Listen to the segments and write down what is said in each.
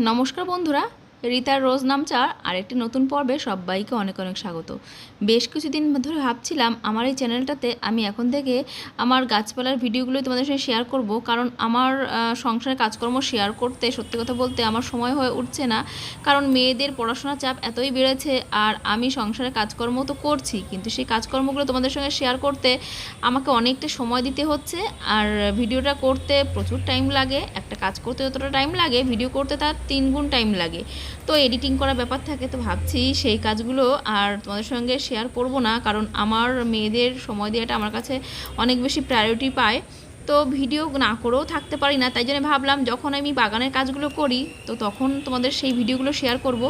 নমস্কার বন্ধুরা রিতার রোজ নামচার আরেকটি নতুন পর্বে সবাইকে অনেক অনেক স্বাগত। বেশ কিছুদিন ধরে ভাবছিলাম, আমার এই চ্যানেলটাতে আমি এখন থেকে আমার গাছপালার ভিডিওগুলো তোমাদের সঙ্গে শেয়ার করব। কারণ আমার সংসারের কাজকর্ম শেয়ার করতে, সত্যি কথা বলতে আমার সময় হয়ে উঠছে না। কারণ মেয়েদের পড়াশোনার চাপ এতই বেড়েছে আর আমি সংসারের কাজকর্ম তো করছি, কিন্তু সেই কাজকর্মগুলো তোমাদের সঙ্গে শেয়ার করতে আমাকে অনেকটা সময় দিতে হচ্ছে। আর ভিডিওটা করতে প্রচুর টাইম লাগে, একটা কাজ করতে যতটা টাইম লাগে ভিডিও করতে তার তিন গুণ টাইম লাগে। তো এডিটিং করার ব্যাপার থাকে, তো ভাবছি সেই কাজগুলো আর তোমাদের সঙ্গে শেয়ার করব না, কারণ আমার মেয়েদের সময় দেওয়াটা আমার কাছে অনেক বেশি প্রায়োরিটি পায়। তো ভিডিও না করেও থাকতে পারি না, তাই জন্য ভাবলাম যখন আমি বাগানের কাজগুলো করি, তো তখন তোমাদের সেই ভিডিওগুলো শেয়ার করব।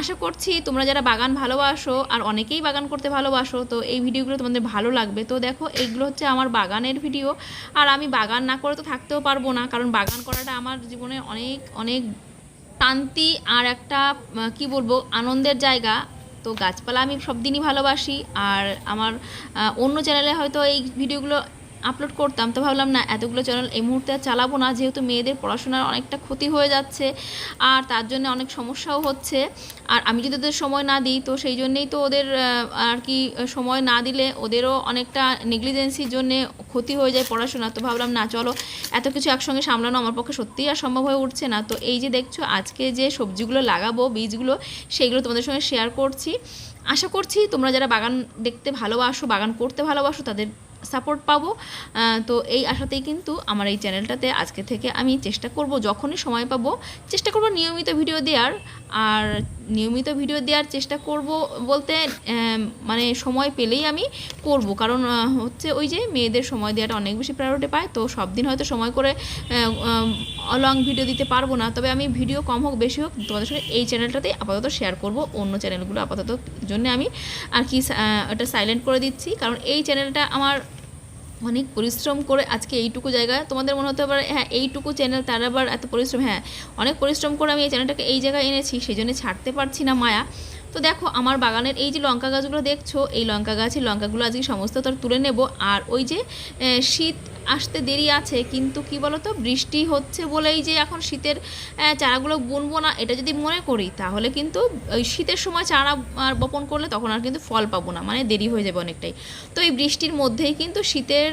আশা করছি তোমরা যারা বাগান ভালোবাসো আর অনেকেই বাগান করতে ভালোবাসো, তো এই ভিডিওগুলো তোমাদের ভালো লাগবে। তো দেখো, এইগুলো হচ্ছে আমার বাগানের ভিডিও আর আমি বাগান না করে তো থাকতেও পারব না, কারণ বাগান করাটা আমার জীবনে অনেক অনেক শান্তি আর একটা কি বলব, আনন্দের জায়গা। তো গাছপালা আমি সব দিনই ভালোবাসি। আর আমার অন্য চ্যানেলে হয়তো এই ভিডিওগুলো আপলোড করতাম, তো ভাবলাম, না, এতগুলো চ্যানেল এই মুহূর্তে আর চালাবো না, যেহেতু মেয়েদের পড়াশোনার অনেকটা ক্ষতি হয়ে যাচ্ছে আর তার জন্য অনেক সমস্যাও হচ্ছে। আর আমি যদি ওদের সময় না দিই, তো সেই জন্যেই তো ওদের আর কি, সময় না দিলে ওদেরও অনেকটা নেগলিজেন্সির জন্যে ক্ষতি হয়ে যায় পড়াশোনা। তো ভাবলাম, না, চলো, এত কিছু একসঙ্গে সামলানো আমার পক্ষে সত্যিই আর সম্ভব হয়ে উঠছে না। তো এই যে দেখছ, আজকে যে সবজিগুলো লাগাবো, বীজগুলো, সেইগুলো তোমাদের সঙ্গে শেয়ার করছি। আশা করছি তোমরা যারা বাগান দেখতে ভালোবাসো, বাগান করতে ভালোবাসো, তাদের সাপোর্ট পাবো। তো এই আশাতেই কিন্তু আমার এই চ্যানেলটাতে আজকে থেকে আমি চেষ্টা করব, যখনই সময় পাবো, চেষ্টা করব নিয়মিত ভিডিও দেওয়ার। আর নিয়মিত ভিডিও দেওয়ার চেষ্টা করব বলতে মানে সময় পেলেই আমি করব। কারণ হচ্ছে ওই যে মেয়েদের সময় দেওয়াটা অনেক বেশি প্রায়োরিটি পায়, তো সব দিন হয়তো সময় করে লং ভিডিও দিতে পারব না। তবে আমি ভিডিও কম হোক, বেশি হোক, তোমাদের সঙ্গে এই চ্যানেলটাতেই আপাতত শেয়ার করব। অন্য চ্যানেলগুলো আপাতত জন্য আমি আর কি ওটা সাইলেন্ট করে দিচ্ছি। কারণ এই চ্যানেলটা আমার অনেক পরিশ্রম করে আজকে এইটুকু জায়গায় তোমাদের মনে হতে পারে হ্যাঁ এইটুকু চ্যানেল তার আবার এত পরিশ্রম হ্যাঁ অনেক পরিশ্রম করে আমি এই চ্যানেলটাকে এই জায়গায় এনেছি সেই জন্য ছাড়তে পারছি না মায়া। তো দেখো, আমার বাগানের এই যে লঙ্কা গাছগুলো দেখছ, এই লঙ্কা গাছের লঙ্কাগুলো আজকে সমস্ত তোর তুলে নেব, আর ওই যে শীত আসতে দেরি আছে, কিন্তু কি বলতো, বৃষ্টি হচ্ছে বলেই যে এখন শীতের চারাগুলো বুনবো না, এটা যদি মনে করি, তাহলে কিন্তু ওই শীতের সময় চারা আর বপন করলে তখন আর কিন্তু ফল পাবো না মানে দেরি হয়ে যাবে অনেকটাই। তো এই বৃষ্টির মধ্যেই কিন্তু শীতের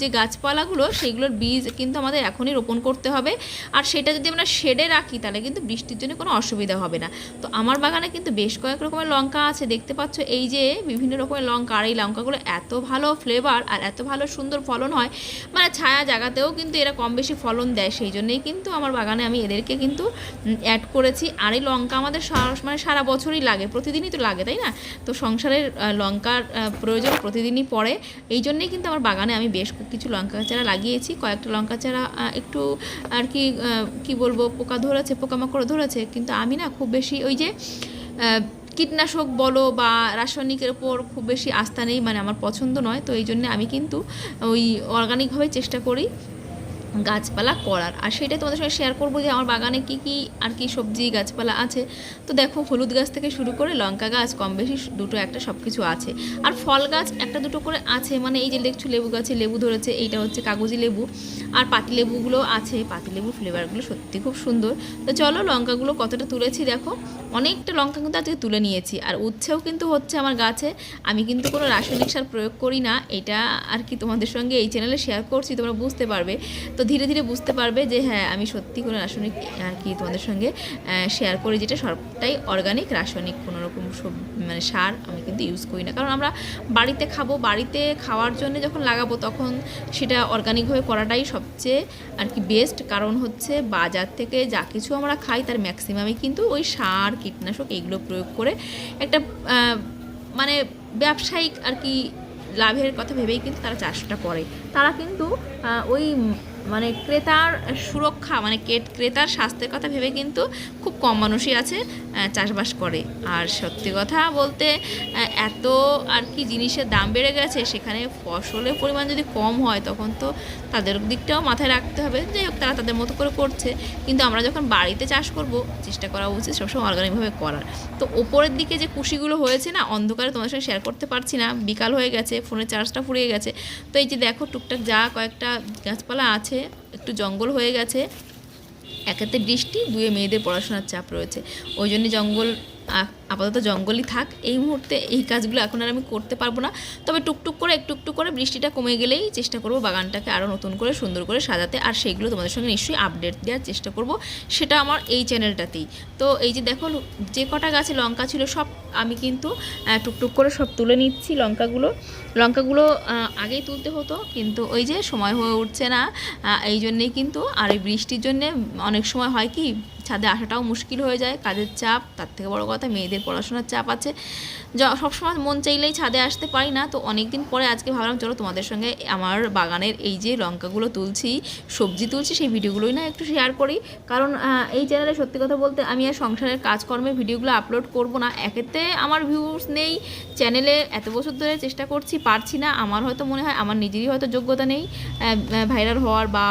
যে গাছপালাগুলো, সেইগুলোর বীজ কিন্তু আমাদের এখনই রোপণ করতে হবে। আর সেটা যদি আমরা শেডে রাখি, তাহলে কিন্তু বৃষ্টির জন্য কোনো অসুবিধা হবে না। তো আমার বাগানে কিন্তু বেশ কয়েক রকমের লঙ্কা আছে, দেখতে পাচ্ছ, এই যে বিভিন্ন রকমের লঙ্কা, আর এই লঙ্কাগুলো এত ভালো ফ্লেভার আর এত ভালো সুন্দর ফলন হয় মানে ছায়া জায়গাতেও কিন্তু এরা কম বেশি ফলন দেয় সেই জন্যেই কিন্তু আমার বাগানে আমি এদেরকে কিন্তু অ্যাড করেছি। আর এই লঙ্কা আমাদের মানে সারা বছরই লাগে, প্রতিদিনই তো লাগে, তাই না? তো সংসারের লঙ্কার প্রয়োজন প্রতিদিনই পড়ে। এই জন্যেই কিন্তু আমার বাগানে আমি বেশ কিছু লঙ্কা চারা লাগিয়েছি। কয়েকটা লঙ্কা চারা একটু আর কি কি বলব, পোকা ধরেছে পোকামাকড় ধরেছে। কিন্তু আমি না খুব বেশি ওই যে কীটনাশক বলো বা রাসায়নিকের ওপর খুব বেশি আস্থা নেই মানে আমার পছন্দ নয়। তো এই জন্যে আমি কিন্তু ওই অর্গানিকভাবে চেষ্টা করি। গাছপালা করার। আর সেটা তোমাদের সঙ্গে শেয়ার করব যে আমার বাগানে কি কি আর কি সবজি, গাছপালা আছে। তো দেখো, হলুদ গাছ থেকে শুরু করে লঙ্কা গাছ, কম বেশি দুটো একটা সব কিছু আছে। আর ফল গাছ একটা দুটো করে আছে। মানে এই যে দেখছ লেবু গাছে লেবু ধরেছে, এইটা হচ্ছে কাগজি লেবু। আর পাতি লেবুগুলো আছে, পাতি লেবুর ফ্লেভারগুলো সত্যি খুব সুন্দর। তো চলো লঙ্কাগুলো কতটা তুলেছি দেখো। অনেকটা লঙ্কা কিন্তু আজকে তুলে নিয়েছি। আর উচ্ছেও কিন্তু হচ্ছে আমার গাছে। আমি কিন্তু কোনো রাসায়নিক সার প্রয়োগ করি না। এটা আর কি তোমাদের সঙ্গে এই চ্যানেলে শেয়ার করছি, তোমরা বুঝতে পারবে। তো ধীরে ধীরে বুঝতে পারবে যে হ্যাঁ আমি সত্যি কোনো রাসায়নিক আর কি তোমাদের সঙ্গে শেয়ার করি যেটা সবটাই অর্গানিক রাসায়নিক কোনো রকম মানে সার আমি কিন্তু ইউজ করি না। কারণ আমরা বাড়িতে খাব, বাড়িতে খাওয়ার জন্য যখন লাগাবো তখন সেটা অর্গানিকভাবে করাটাই সবচেয়ে আর কি বেস্ট কারণ হচ্ছে বাজার থেকে যা কিছু আমরা খাই তার ম্যাক্সিমামই কিন্তু ওই সার, কীটনাশক এগুলো প্রয়োগ করে একটা মানে ব্যবসায়িক আর কি লাভের কথা ভেবেই কিন্তু তারা চাষটা করে। তারা কিন্তু ওই মানে ক্রেতার সুরক্ষা মানে ক্রেতার স্বাস্থ্যের কথা ভেবে কিন্তু খুব কম মানুষই আছে। চাষবাস করে। আর সত্যি কথা বলতে এত আর কি জিনিসের দাম বেড়ে গেছে, সেখানে ফসলের পরিমাণ যদি কম হয়, তখন তো তাদের দিকটাও মাথায় রাখতে হবে। যাই হোক, তারা তাদের মতো করে করছে। কিন্তু আমরা যখন বাড়িতে চাষ করব, চেষ্টা করা উচিত সবসময় অর্গানিকভাবে করার। তো ওপরের দিকে যে কুশিগুলো হয়েছে না, অন্ধকারে তোমার সঙ্গে শেয়ার করতে পারছি না। বিকাল হয়ে গেছে, ফোনের চার্জটা ফুরিয়ে গেছে। তো এই যে দেখো, টুকটাক যা কয়েকটা গাছপালা আছে, একটু জঙ্গল হয়ে গেছে। একেতে বৃষ্টি দুয়ে মেয়েদের পড়াশোনার চাপ রয়েছে। ওই জন্য জঙ্গল আপাতত জঙ্গলই থাক। এই মুহূর্তে এই কাজগুলো এখন আর আমি করতে পারব না। তবে টুকটুক করে, একটু একটু করে বৃষ্টিটা কমে গেলেই চেষ্টা করব বাগানটাকে আরও নতুন করে, সুন্দর করে সাজাতে। আর সেগুলো তোমাদের সঙ্গে নিশ্চয়ই আপডেট দেওয়ার চেষ্টা করব। সেটা আমার এই চ্যানেলটাতেই তো এই যে দেখো যে কটা গাছে লঙ্কা ছিল সব আমি কিন্তু টুকটুক করে সব তুলে নিচ্ছি লঙ্কাগুলো। লঙ্কাগুলো আগেই তুলতে হতো, কিন্তু ওই যে সময় হয়ে উঠছে না। এই জন্যেই কিন্তু, আর এই বৃষ্টির জন্যে অনেক সময় হয় কি ছাদে আসাটাও মুশকিল হয়ে যায়, কাজের চাপ, তার থেকে বড় কথা মেয়েদের পড়াশোনার চাপ আছে। য- সবসময় মন চাইলেই ছাদে আসতে পারি না, তো অনেক দিন পরে আজকে ভাবলাম চলো তোমাদের সঙ্গে আমার বাগানের এই যে লঙ্কাগুলো তুলছি, সবজি তুলছি, সেই ভিডিওগুলোই না একটু শেয়ার করি। কারণ এই চ্যানেলে সত্যি কথা বলতে আমি আর সংসারের কাজকর্মের ভিডিওগুলো আপলোড করব না। একেতে আমার ভিউস নেই চ্যানেলে এত বছর ধরে চেষ্টা করছি, পারছি না। আমার হয়তো মনে হয় আমার নিজেরই হয়তো যোগ্যতা নেই ভাইরাল হওয়ার বা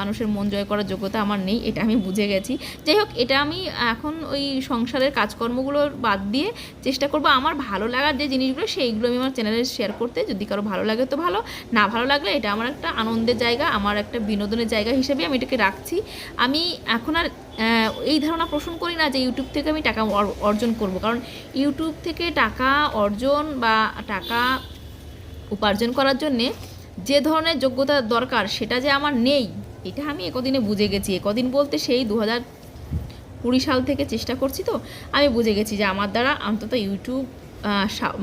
মানুষের মন জয় করার যোগ্যতা আমার নেই, এটা আমি বুঝে গেছি। যাই হোক, এটা আমি এখন ওই সংসারের কাজকর্মগুলো বাদ দিয়ে চেষ্টা করব। আমার ভালো লাগার যে জিনিসগুলো, সেইগুলো আমি আমার চ্যানেলে শেয়ার করতে। যদি কারও ভালো লাগে তো ভালো, না ভালো লাগলে এটা আমার একটা আনন্দের জায়গা, আমার একটা বিনোদনের জায়গা হিসেবে আমি এটাকে রাখছি। আমি এখন আর এই ধারণা পোষণ করি না যে ইউটিউব থেকে আমি টাকা অর- অর্জন করব। কারণ ইউটিউব থেকে টাকা অর্জন বা টাকা উপার্জন করার জন্যে যে ধরনের যোগ্যতা দরকার, সেটা যে আমার নেই, এটা আমি একদিনে বুঝে গেছি। একদিন বলতে সেই দু হাজার কুড়ি সাল থেকে চেষ্টা করছি তো, আমি বুঝে গেছি যে আমার দ্বারা অন্তত ইউটিউব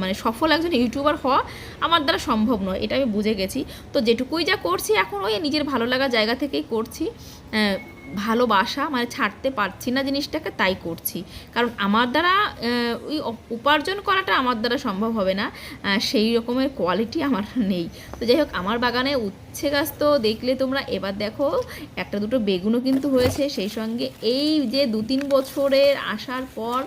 মানে সফল একজন ইউটিউবার হওয়া আমার দ্বারা সম্ভব নয়, এটা আমি বুঝে গেছি। তো যেটুকুই যা করছি, এখন ওই নিজের ভালো লাগা জায়গা থেকেই করছি। ভালোবাসা মানে ছাড়তে পারছি না জিনিসটাকে, তাই করছি। কারণ আমার দ্বারা ওই উপার্জন করাটা আমার দ্বারা সম্ভব হবে না। সেই রকমের কোয়ালিটি আমার নেই। তো যাই হোক, আমার বাগানে উচ্ছে গাছ তো দেখলে তোমরা, এবার দেখো, একটা দুটো বেগুনও কিন্তু হয়েছে। সেই সঙ্গে এই যে দু তিন বছরের আসার পর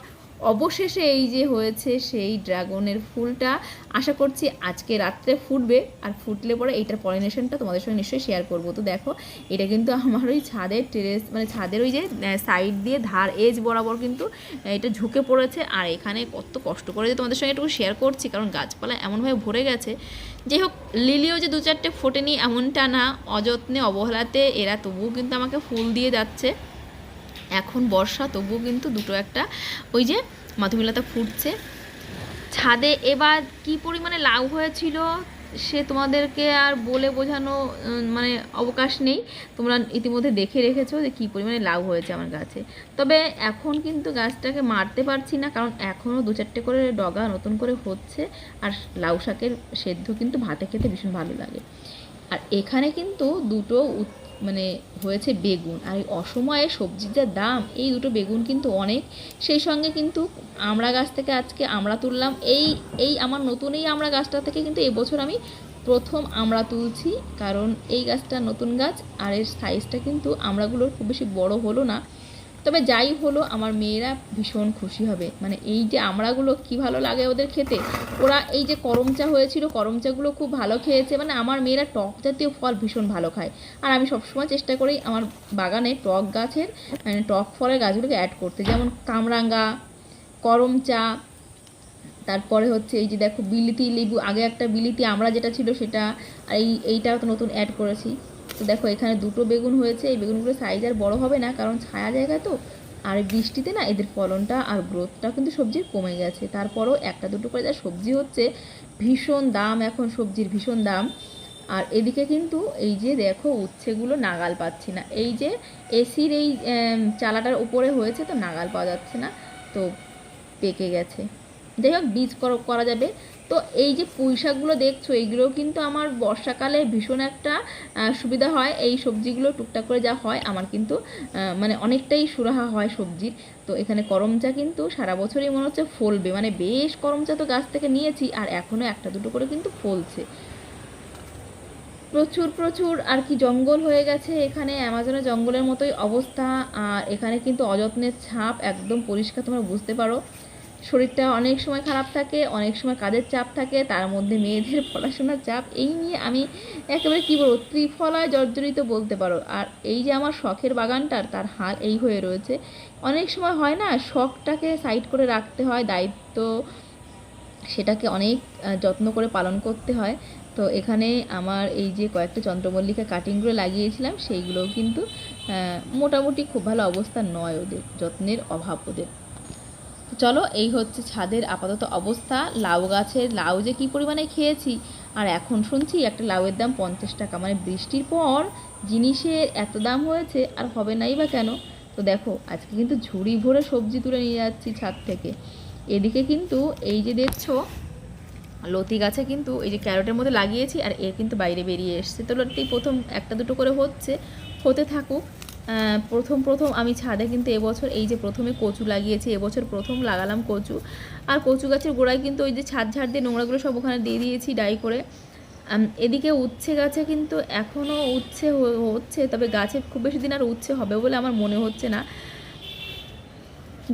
অবশেষে এই যে হয়েছে সেই ড্রাগনের ফুলটা, আশা করছি আজকে রাত্রে ফুটবে। আর ফুটলে পরে এইটার পলিনেশনটা তোমাদের সঙ্গে নিশ্চয়ই শেয়ার করব। তো দেখো, এটা কিন্তু আমার ওই ছাদের টেরেস মানে ছাদের ওই যে সাইড দিয়ে ধার এজ বরাবর কিন্তু এটা ঝুঁকে পড়েছে। আর এখানে কত কষ্ট করে যে তোমাদের সঙ্গে একটু শেয়ার করছি, কারণ গাছপালা এমনভাবে ভরে গেছে। যাই হোক, লিলিও যে দু চারটে ফোটেনি এমনটা না, অযত্নে, অবহেলাতে এরা তবুও কিন্তু আমাকে ফুল দিয়ে যাচ্ছে। এখন বর্ষা, তবুও কিন্তু দুটো একটা, ওই যে মাধবীলতা ফুটছে। ছাদে এবার কি পরিমাণে লাউ হয়েছিল সে তোমাদেরকে আর বলে বোঝানো মানে অবকাশ নেই। তোমরা ইতিমধ্যে দেখে রেখেছো যে কী পরিমাণে লাউ হয়েছে আমার গাছে। তবে এখন কিন্তু গাছটাকে মারতে পারছি না, কারণ এখনও দু চারটে করে ডগা নতুন করে হচ্ছে, আর লাউ শাকের সেদ্ধ কিন্তু ভাতে খেতে ভীষণ ভালো লাগে। আর এখানে কিন্তু দুটো মানে হয়েছে বেগুন। আর এই অসময়ে সবজির যা দাম, এই দুটো বেগুন কিন্তু অনেক। সেই সঙ্গে কিন্তু আমড়া গাছ থেকে আজকে আমড়া তুললাম। এই এই আমার নতুন এই আমড়া গাছটা থেকে কিন্তু এবছর আমি প্রথম আমড়া তুলছি। কারণ এই গাছটা নতুন গাছ, আর এর সাইজটা কিন্তু আমড়াগুলোর খুব বেশি বড় হলো না। তবে যাই হলো, আমার মেয়েরা ভীষণ খুশি হবে। মানে এই যে আমড়াগুলো কি ভালো লাগে ওদের খেতে, ওরা এই যে করমচা হয়েছিল করমচাগুলো খুব ভালো খেয়েছে। মানে আমার মেয়েরা টক জাতীয় ফল ভীষণ ভালো খায়। আর আমি সবসময় চেষ্টা করি আমার বাগানে টক গাছের মানে টক ফলের গাছগুলোকে অ্যাড করতে। যেমন কামরাঙ্গা করমচা তারপরে হচ্ছে এই যে দেখো বিলিতি লেবু, আগে একটা বিলিতি আমরা যেটা ছিল সেটা, আর এই এইটাও তো নতুন অ্যাড করেছি। তো দেখো, এখানে দুটো বেগুন হয়েছে। এই বেগুনগুলো সাইজ আর বড়ো হবে না, কারণ ছায়া জায়গা তো। আর বৃষ্টিতে না, এদের ফলনটা আর গ্রোথটা কিন্তু সবজির কমে গেছে। তারপরেও একটা দুটো করে যা সবজি হচ্ছে, ভীষণ দাম এখন সবজির, ভীষণ দাম। আর এদিকে কিন্তু এই যে দেখো, উচ্ছেগুলো নাগাল পাচ্ছি না। এই যে এসির এই চালাটার উপরে হয়েছে, তো নাগাল পাওয়া যাচ্ছে না, তো পেকে গেছে। যাই হোক, বীজ কর- করা যাবে। তো এই যে পুঁই শাকগুলো দেখছ এইগুলো কিন্তু আমার বর্ষাকালে ভীষণ একটা সুবিধা হয়। এই সবজিগুলো টুকটাক করে যা হয়, আমার কিন্তু মানে অনেকটাই সুরাহা হয় সবজির। তো এখানে করমচা কিন্তু সারা বছরই মনে হচ্ছে ফলবে। মানে বেশ করমচা তো গাছ থেকে নিয়েছি, আর এখনও একটা দুটো করে কিন্তু ফলছে। প্রচুর প্রচুর, আর কি জঙ্গল হয়ে গেছে এখানে। অ্যামাজনের জঙ্গলের মতোই অবস্থা, আর এখানে কিন্তু অযত্নের ছাপ একদম পরিষ্কার, তোমরা বুঝতে পারো। শরীরটা অনেক সময় খারাপ থাকে, অনেক সময় কাজের চাপ থাকে, তার মধ্যে মেয়েদের পড়াশোনার চাপ, এই নিয়ে আমি একেবারে কী বলব, ত্রিফলায় জর্জরিত বলতে পারো। আর এই যে আমার শখের বাগানটার, তার হাল এই হয়ে রয়েছে। অনেক সময় হয় না, শখটাকে সাইড করে রাখতে হয়, দায়িত্ব সেটাকে অনেক যত্ন করে পালন করতে হয়। তো এখানে আমার এই যে কয়েকটা চন্দ্রমল্লিকা কাটিংগুলো লাগিয়েছিলাম, সেইগুলোও কিন্তু মোটামুটি খুব ভালো অবস্থা নয় ওদের, যত্নের অভাব ওদের। চলো, এই হচ্ছে ছাদের আপাতত অবস্থা। লাউ গাছের লাউ যে কী পরিমাণে খেয়েছি, আর এখন শুনছি একটা লাউয়ের দাম পঞ্চাশ টাকা। মানে বৃষ্টির পর জিনিসের এত দাম হয়েছে, আর হবে নাই বা কেন? তো দেখো, আজকে কিন্তু ঝুড়ি ভরে সবজি তুলে নিয়ে যাচ্ছি ছাদ থেকে। এদিকে কিন্তু এই যে দেখছ, লতি গাছে কিন্তু এই যে ক্যারোটের মধ্যে লাগিয়েছি, আর এ কিন্তু বাইরে বেরিয়ে এসছে। তো লতি প্রথম একটা দুটো করে হচ্ছে, হতে থাকুক। প্রথম প্রথম আমি ছাদে কিন্তু এবছর এই যে প্রথমে কচু লাগিয়েছি, এবছর প্রথম লাগালাম কচু। আর কচু গাছের গোড়ায় কিন্তু ওই যে ছাদ ঝাড় দিয়ে নোংরাগুলো সব ওখানে দিয়ে দিয়েছি ডাই করে। এদিকে উচ্ছে গাছে কিন্তু এখনও উচ্ছে হচ্ছে, তবে গাছে খুব বেশি দিন আর উচ্ছে হবে বলে আমার মনে হচ্ছে না।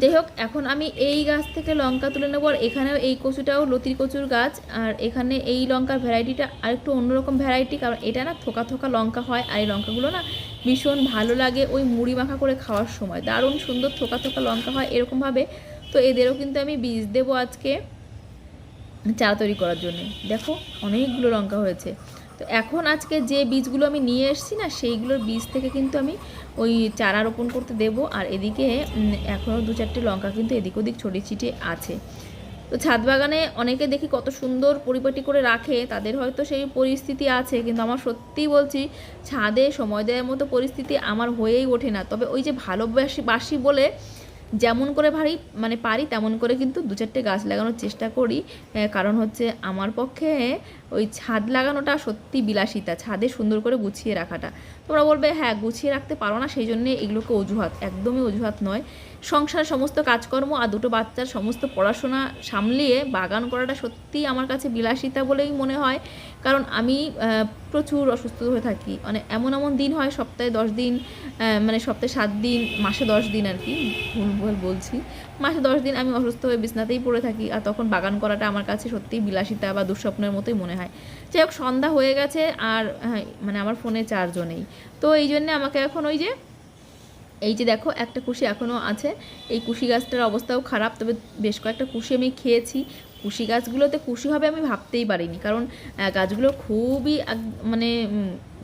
যাই হোক, এখন আমি এই গাছ থেকে লঙ্কা তুলে নেব, আর এখানেও এই কচুটাও, লতির কচুর গাছ, আর এখানে এই লঙ্কার ভ্যারাইটিটা আরেকটু অন্যরকম ভ্যারাইটি, কারণ এটা না থোকা থোকা লঙ্কা হয়, আর এই লঙ্কাগুলো না ভীষণ ভালো লাগে ওই মুড়ি মাখা করে খাওয়ার সময়। দারুণ সুন্দর থোকা থোকা লঙ্কা হয় এরকমভাবে। তো এদেরও কিন্তু আমি বীজ দেবো আজকে চা তৈরি করার জন্য। দেখো, অনেকগুলো লঙ্কা হয়েছে। তো এখন আজকে যে বীজগুলো আমি নিয়ে এসেছি না, সেইগুলোর বীজ থেকে কিন্তু আমি ওই চারা রোপণ করতে দেব আর এদিকে এখনও দু চারটে লঙ্কা কিন্তু এদিক ওদিক ছড়িয়ে ছিটিয়ে আছে। তো ছাদ বাগানে অনেকে দেখি কত সুন্দর পরিপাটি করে রাখে, তাদের হয়তো সেই পরিস্থিতি আছে, কিন্তু আমার সত্যি বলছি, ছাদে সময় দেওয়ার মতো পরিস্থিতি আমার হয়েই ওঠে না। তবে ওই যে ভালোবাসি, বাসি বলে যেমন করে ভারি মানে পারি, তেমন করে কিন্তু দু চারটে গাছ লাগানোর চেষ্টা করি। কারণ হচ্ছে আমার পক্ষে ওই ছাদ লাগানোটা সত্যি বিলাসিতা, ছাদে সুন্দর করে গুছিয়ে রাখাটা। তোমরা বলবে হ্যাঁ গুছিয়ে রাখতে পারো না সেই জন্যে এগুলোকে অজুহাত। একদমই অজুহাত নয়। সংসার সমস্ত কাজকর্ম আর দুটো বাচ্চার সমস্ত পড়াশোনা সামলিয়ে বাগান করাটা সত্যিই আমার কাছে বিলাসিতা বলেই মনে হয়। কারণ আমি প্রচুর অসুস্থ হয়ে থাকি। মানে এমন এমন দিন হয় সপ্তাহে দশ দিন মানে সপ্তাহে সাত দিন মাসে দশ দিন আর কি ভুল ভুল বলছি। মাসে দশ দিন আমি অসুস্থ হয়ে বিছনাতেই পড়ে থাকি আর তখন বাগান করাটা আমার কাছে সত্যিই বিলাসিতা বা দুঃস্বপ্নের মতোই মনে হয়। যাই হোক সন্ধ্যা হয়ে গেছে আর হ্যাঁ, মানে আমার ফোনে চার্জও নেই। তো এই জন্যে আমাকে এখন ওই যে এই যে দেখো, একটা কুশি এখনও আছে। এই কুশি গাছটার অবস্থাও খারাপ, তবে বেশ কয়েকটা কুশি আমি খেয়েছি। কুশি গাছগুলোতে কুশি হবে আমি ভাবতেই পারিনি, কারণ গাছগুলো খুবই মানে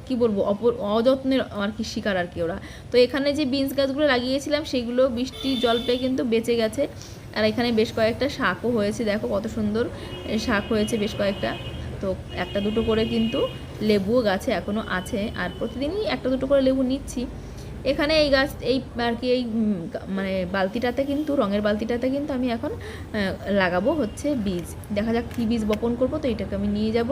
কি বলব, অপর, অযত্নের আর কি শিকার আর কি ওরা। তো এখানে যে বিনস গাছগুলো লাগিয়েছিলাম, সেগুলো বৃষ্টি জল পেয়ে কিন্তু বেঁচে গেছে। আর এখানে বেশ কয়েকটা শাকও হয়েছে, দেখো কত সুন্দর শাক হয়েছে বেশ কয়েকটা। তো একটা দুটো করে কিন্তু লেবুও গাছে এখনও আছে, আর প্রতিদিনই একটা দুটো করে লেবু নিচ্ছি। এখানে এই গাছ, এই আর কি এই মানে বালতিটাতে কিন্তু, রঙের বালতিটাতে কিন্তু আমি এখন লাগাবো হচ্ছে বীজ। দেখা যাক কী বীজ বপন করব, তো এটাকে আমি নিয়ে যাব।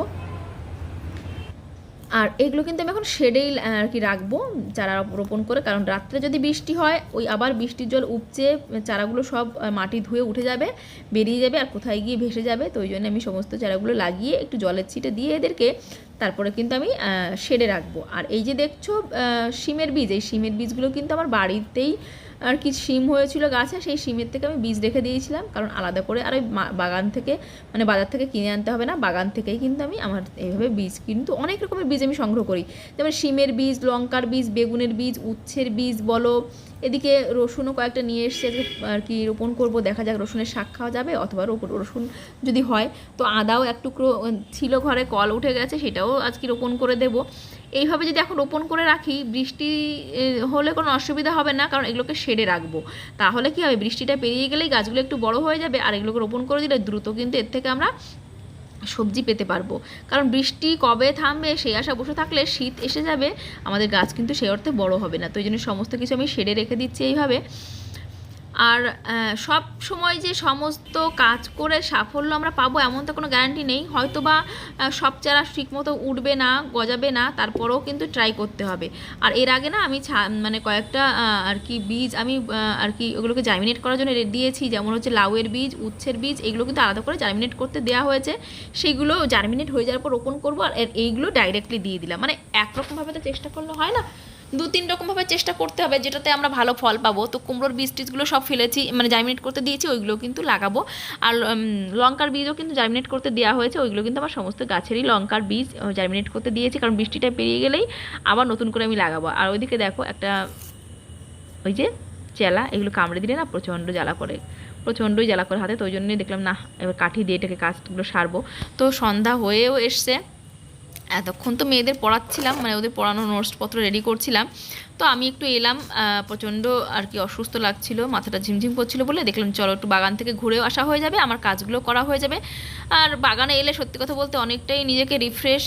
আর এগুলো কিন্তু আমি এখন শেডেই আর কি রাখব, চারা রোপণ করে। কারণ রাত্রে যদি বৃষ্টি হয়, ওই আবার বৃষ্টির জল উপচে চারাগুলো সব মাটি ধুয়ে উঠে যাবে, বেরিয়ে যাবে আর কোথায় গিয়ে ভেসে যাবে। তো ওই জন্য আমি সমস্ত চারাগুলো লাগিয়ে একটু জলের ছিটে দিয়ে এদেরকে তারপরে কিন্তু আমি শেডে রাখব। আর এই যে দেখছ শিমের বীজ, এই শিমের বীজগুলো কিন্তু আমার বাড়িতেই আর কি শিম হয়েছিল গাছে, সেই শিমের থেকে আমি বীজ রেখে দিয়েছিলাম। কারণ আলাদা করে আর ওই বাগান থেকে মানে বাজার থেকে কিনে আনতে হবে না। বাগান থেকেই কিন্তু আমি আমার এইভাবে বীজ কিন্তু অনেক রকমের বীজ আমি সংগ্রহ করি। যেমন শিমের বীজ, লঙ্কার বীজ, বেগুনের বীজ, উচ্ছের বীজ বলো। এদিকে রসুনও কয়েকটা নিয়ে এসছে আর কি রোপণ করব। দেখা যাক রসুনের শাক খাওয়া যাবে অথবা রসুন যদি হয়। তো আদাও এক টুকরো, ছিল ঘরে কল উঠে গেছে, সেটাও আজকে রোপণ করে দেব। এইভাবে যদি এখন রোপণ করে রাখি, বৃষ্টি হলে কোনো অসুবিধা হবে না, কারণ এগুলোকে শেডে রাখব। তাহলে কি হবে? বৃষ্টিটা পেরিয়ে গেলেই গাছগুলো একটু বড় হয়ে যাবে, আর এগুলোকে রোপণ করে দিলে দ্রুত কিন্তু এর থেকে আমরা সবজি পেতে পারব। কারণ বৃষ্টি কবে থামবে, সেই আশা বসে থাকলে শীত এসে যাবে, আমাদের গাছ কিন্তু সেই অর্থে বড় হবে না। তো এই জন্য সমস্ত কিছু আমি শেডে রেখে দিচ্ছি এইভাবে। আর সব সময় যে সমস্ত কাজ করে সাফল্য আমরা পাবো এমন তো কোনো গ্যারান্টি নেই। হয়তো বা সব চারা ঠিকমতো উঠবে না, গজাবে না, তারপরেও কিন্তু ট্রাই করতে হবে। আর এর আগে না আমি মানে কয়েকটা আর কি বীজ আমি আর কি ওগুলোকে জার্মিনেট করার জন্য দিয়েছি। যেমন হচ্ছে লাউয়ের বীজ, উচ্ছের বীজ, এগুলো কিন্তু আলাদা করে জার্মিনেট করতে দেওয়া হয়েছে। সেগুলো জার্মিনেট হয়ে যাওয়ার পর রোপণ করব আর এইগুলো ডাইরেক্টলি দিয়ে দিলাম। মানে একরকমভাবে তো চেষ্টা করলে হয় না। দু তিন রকমভাবে চেষ্টা করতে হবে, যেটাতে আমরা ভালো ফল পাবো। তো কুমড়োর বীজ টিজগুলো সব ফেলেছি মানে জার্মিনেট করতে দিয়েছি, ওইগুলো কিন্তু লাগাবো। আর লঙ্কার বীজও কিন্তু জার্মিনেট করতে দেওয়া হয়েছে, ওইগুলো কিন্তু আমার সমস্ত গাছেরই লঙ্কার বীজ জার্মিনেট করতে দিয়েছি, কারণ বৃষ্টিটা পেরিয়ে গেলেই আবার নতুন করে আমি লাগাবো। আর ওইদিকে দেখো একটা, ওই যে চেলা এগুলো কামড়ে দিলে না প্রচণ্ড জ্বালা করে, প্রচণ্ডই জ্বালা করে হাতে, তো ওই জন্যই দেখলাম না এবার কাঠি দিয়ে এটাকে কাজগুলো সারবো। তো সন্ধ্যা হয়েও এসছে। এতক্ষণ তো মেয়েদের পড়াচ্ছিলাম মানে ওদের পড়ানো নোটসপত্র রেডি করছিলাম। তো আমি একটু এলাম প্রচণ্ড আর কি অসুস্থ লাগছিল, মাথাটা ঝিমঝিম করছিল বলে দেখলাম, চলো একটু বাগান থেকে ঘুরেও আসা হয়ে যাবে, আমার কাজগুলো করা হয়ে যাবে। আর বাগানে এলে সত্যি কথা বলতে অনেকটাই নিজেকে রিফ্রেশ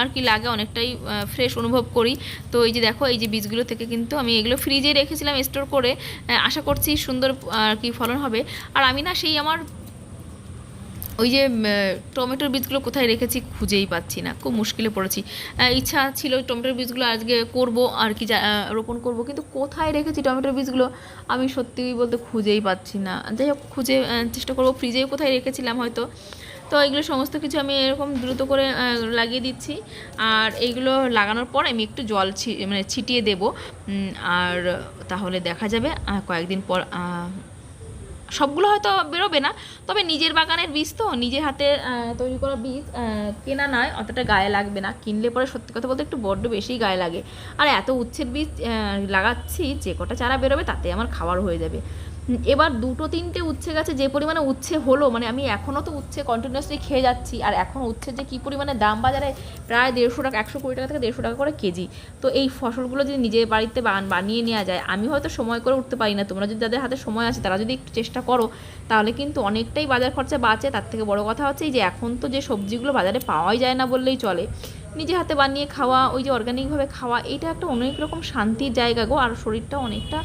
আর কি লাগে, অনেকটাই ফ্রেশ অনুভব করি। তো এই যে দেখো, এই যে বীজগুলো থেকে কিন্তু আমি এগুলো ফ্রিজে রেখেছিলাম স্টোর করে আশা করছি সুন্দর আর কি ফলন হবে। আর আমি না সেই আমার ওই যে টমেটোর বীজগুলো কোথায় রেখেছি খুঁজেই পাচ্ছি না, খুব মুশকিলে পড়েছি। ইচ্ছা ছিল টমেটোর বীজগুলো আজকে করব আর কি রোপণ করব, কিন্তু কোথায় রেখেছি টমেটোর বীজগুলো আমি সত্যি বলতে খুঁজেই পাচ্ছি না। যাই হোক, খুঁজে চেষ্টা করব ফ্রিজেই কোথায় রেখেছিলাম হয়তো। তো এগুলো সমস্ত কিছু আমি এরকম দ্রুত করে লাগিয়ে দিচ্ছি। আর এইগুলো লাগানোর পর আমি একটু জল মানে ছিটিয়ে দেব। আর তাহলে দেখা যাবে কয়েকদিন পর সবগুলো হয়তো বেরোবে না। তবে নিজের বাগানের বীজ তো, নিজের হাতে তৈরি করা বীজ কেনা নয়, অতটা গায়ে লাগবে না। কিনলে পরে সত্যি কথা বলতে একটু বড্ড বেশি গায়ে লাগে। আর এত উচ্ছের বীজ লাগাচ্ছি, যে কটা চারা বেরোবে তাতে আমার খাওয়ার হয়ে যাবে। এবার দুটো তিনটে উচ্ছে গাছে, যে পরিমাণে উচ্ছে হলো মানে আমি এখনও তো উচ্ছে কন্টিনিউয়াসলি খেয়ে যাচ্ছি, আর এখন উচ্ছে যে কী পরিমাণে দাম বাজারে প্রায় দেড়শো টাকা, একশো কুড়ি টাকা থেকে দেড়শো টাকা করে কেজি। তো এই ফসলগুলো যদি নিজের বাড়িতে বানিয়ে নেওয়া যায়, আমি হয়তো সময় করে উঠতে পারি না, তোমরা যদি যাদের হাতে সময় আছে, তারা যদি একটু চেষ্টা করো, তাহলে কিন্তু অনেকটাই বাজার খরচা বাঁচে। তার থেকে বড় কথা হচ্ছে যে এখন তো যে সবজিগুলো বাজারে পাওয়াই যায় না বললেই চলে। নিজে হাতে বানিয়ে খাওয়া, ওই যে অর্গ্যানিকভাবে খাওয়া, এটা একটা অনেক রকম শান্তির জায়গা গো। আর শরীরটা অনেকটা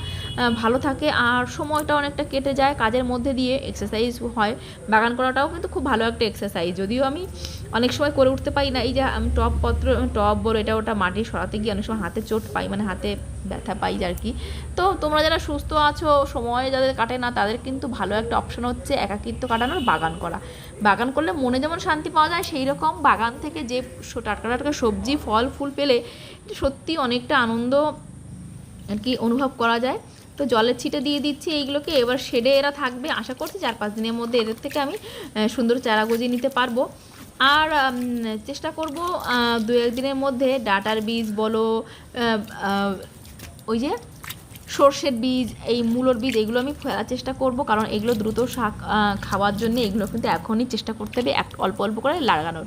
ভালো থাকে। আর সময়টা অনেকটা কেটে যায় কাজের মধ্যে দিয়ে এক্সারসাইজ হয়। বাগান করাটাও কিন্তু খুব ভালো একটা এক্সারসাইজ যদিও আমি অনেক সময় করে উঠতে পারি না। এই যে আমি টপ পত্র টপ বড় এটা ওটা মাটি সরাতে গিয়ে অনেক সময় হাতে চোট পাই। মানে হাতে ব্যথা পাই আর কি। তো তোমরা যারা সুস্থ আছো, সময় যাদের কাটে না, তাদের কিন্তু ভালো একটা অপশন হচ্ছে একাকিত্ব কাটানোর বাগান করা। বাগান করলে মনে যেমন শান্তি পাওয়া যায় সেই রকম বাগান থেকে যে টাটকা টাটকা সবজি, ফল, ফুল পেলে সত্যি অনেকটা আনন্দ আর কি অনুভব করা যায়। তো জলের ছিটে দিয়ে দিচ্ছি এইগুলোকে, এবার শেডে এরা থাকবে। আশা করছি চার পাঁচ দিনের মধ্যে এদের থেকে আমি সুন্দর চারা গজিয়ে নিতে পারব। আর চেষ্টা করব দু একদিনের মধ্যে ডাটার বীজ বলো ওই যে সর্ষের বীজ, এই মূলর বীজ, এগুলো আমি ফেলার চেষ্টা করব, কারণ এগুলো দ্রুত শাক খাওয়ার জন্য এগুলো কিন্তু এখনই চেষ্টা করতে হবে, এক, অল্প অল্প করে লাগানোর।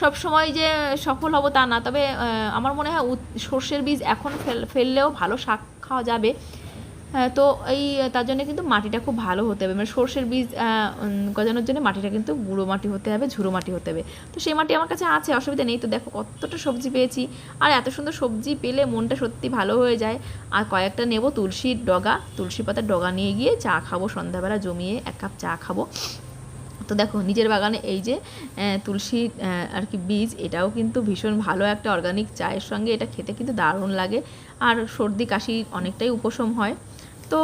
সব সময় যে সফল হব তা না, তবে আমার মনে হয় সর্ষের বীজ এখন ফেল- ফেললেও ভালো শাক খাওয়া যাবে। তো এই তার জন্য কিন্তু মাটিটা খুব ভালো হতে হবে। মানে সর্ষের বীজ গজানোর জন্য মাটিটা কিন্তু গুঁড়ো মাটি হতে হবে ঝুড়ো মাটি হতে হবে। তো সেই মাটি আমার কাছে আছে, অসুবিধা নেই। তো দেখো কতটা সবজি পেয়েছি। আর এত সুন্দর সবজি পেলে মনটা সত্যি ভালো হয়ে যায়। আর কয়েকটা নেব, তুলসীর ডগা, তুলসী পাতার ডগা নিয়ে গিয়ে চা খাব সন্ধ্যাবেলা, জমিয়ে এক কাপ চা খাব। তো দেখো নিজের বাগানে এই যে তুলসী আর কি বীজ, এটাও কিন্তু ভীষণ ভালো একটা অর্গানিক চায়ের সঙ্গে, এটা খেতে কিন্তু দারুণ লাগে। আর সর্দি, কাশি অনেকটাই উপশম হয়। তো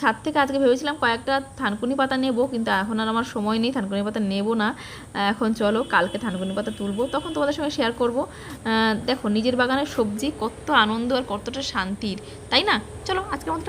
ছাদ থেকে আজকে ভেবেছিলাম কয়েকটা থানকুনি পাতা নেব, কিন্তু এখন আর আমার সময় নেই, থানকুনি পাতা নেব না। এখন চলো কালকে থানকুনি পাতা তুলবো। তখন তোমাদের সঙ্গে শেয়ার করব। দেখো, নিজের বাগানের সবজি কত আনন্দ আর কতটা শান্তির, তাই না? চলো আজকে মতো